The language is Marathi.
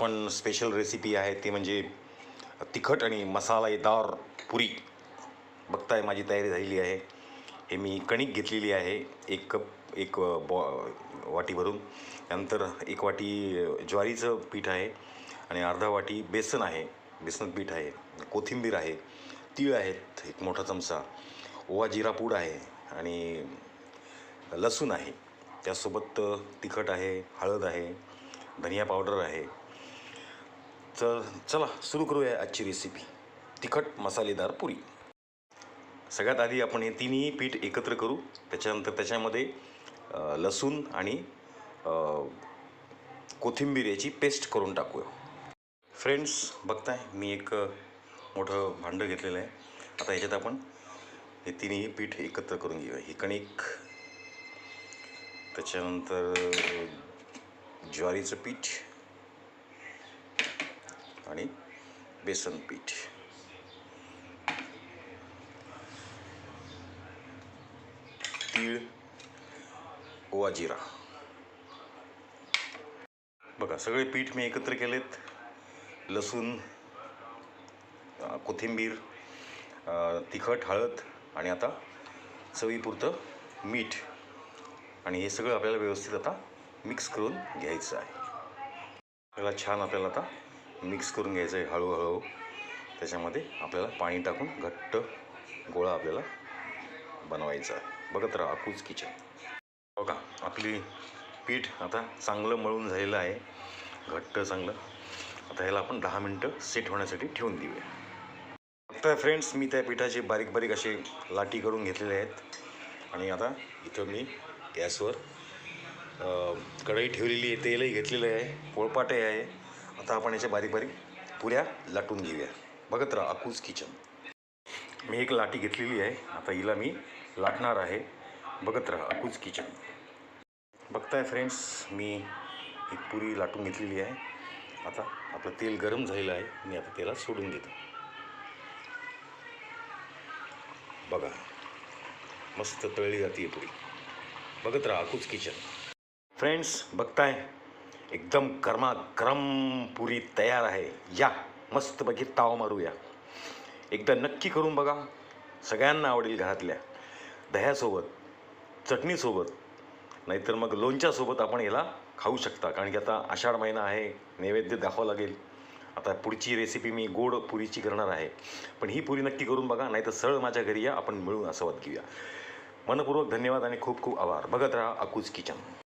आपण स्पेशल रेसिपी आहे ती म्हणजे तिखट आणि मसालेदार पुरी. बघताय माझी तयारी झालेली आहे. हे मी कणिक घेतलेली आहे एक कप एक बॉ वाटी भरून त्यानंतर एक वाटी ज्वारीचं पीठ आहे आणि अर्धा वाटी बेसन आहे. बेसन पीठ आहे. कोथिंबीर आहे. तीळ आहेत एक मोठा चमचा. ओवा जिरा पूड आहे आणि लसूण आहे. त्यासोबत तिखट आहे हळद आहे धनिया पावडर आहे. तर चला सुरू करूया आजची रेसिपी तिखट मसालेदार पुरी. सगळ्यात आधी आपण हे तिन्ही पीठ एकत्र करू. त्याच्यानंतर त्याच्यामध्ये लसूण आणि कोथिंबीर याची पेस्ट करून टाकूया. फ्रेंड्स बघताय मी एक मोठं भांडं घेतलेलं आहे. आता ह्याच्यात आपण हे तिन्ही पीठ एकत्र करून घेऊया. ही कणिक त्याच्यानंतर ज्वारीचं पीठ आणि बेसन पीठ. तीळ ओवा जिरा. बघा सगळे पीठ मी एकत्र केलेत. लसूण कोथिंबीर तिखट हळद आणि आता चवीपुरतं मीठ. आणि हे सगळं आपल्याला व्यवस्थित आता मिक्स करून घ्यायचं आहे. त्याला छान आपल्याला आता मिक्स करून घ्यायचं आहे हळूहळू. त्याच्यामध्ये आपल्याला पाणी टाकून घट्ट गोळा आपल्याला बनवायचा आहे. बघत राहा अकूज किचन बघा आपली पीठ आता चांगलं मळून झालेलं आहे. घट्ट चांगलं. आता ह्याला आपण दहा मिनटं सेट होण्यासाठी ठेवून देऊया. आता फ्रेंड्स मी त्या पिठाचे बारीक बारीक असे लाटी करून घेतलेले आहेत. आणि आता इथं मी गॅसवर कढई ठेवलेली आहे तेलही घेतलेलं आहे पोळपाटही आहे. आता आपण याच्या बारीक बारीक पुऱ्या लाटून घेऊया. बघत राहा अकूज किचन. मी एक लाटी घेतलेली आहे. आता हिला मी लाटणार आहे. बघत राहा अकूज किचन. बघताय फ्रेंड्स मी एक पुरी लाटून घेतलेली आहे. आता आपलं तेल गरम झालेलं आहे. मी आता तेला सोडून देतो. बघा. मस्त तळली जाते पुरी. बघत राहा अकूज किचन. फ्रेंड्स बघताय. एकदम गरमागरम पुरी तयार आहे. या मस्तपैकी ताव मारूया. एकदा नक्की करून बघा. सगळ्यांना आवडेल घरातल्या. दह्यासोबत चटणीसोबत नाहीतर मग लोणच्यासोबत आपण याला खाऊ शकता. कारण की आता आषाढ महिना आहे नैवेद्य दाखवावं लागेल. आता पुढची रेसिपी मी गोड पुरीची करणार आहे. पण ही पुरी नक्की करून बघा नाहीतर सरळ माझ्या घरी या आपण मिळून आस्वाद घेऊया. मनपूर्वक धन्यवाद आणि खूप खूप आभार. बघत राहा अकूज किचन.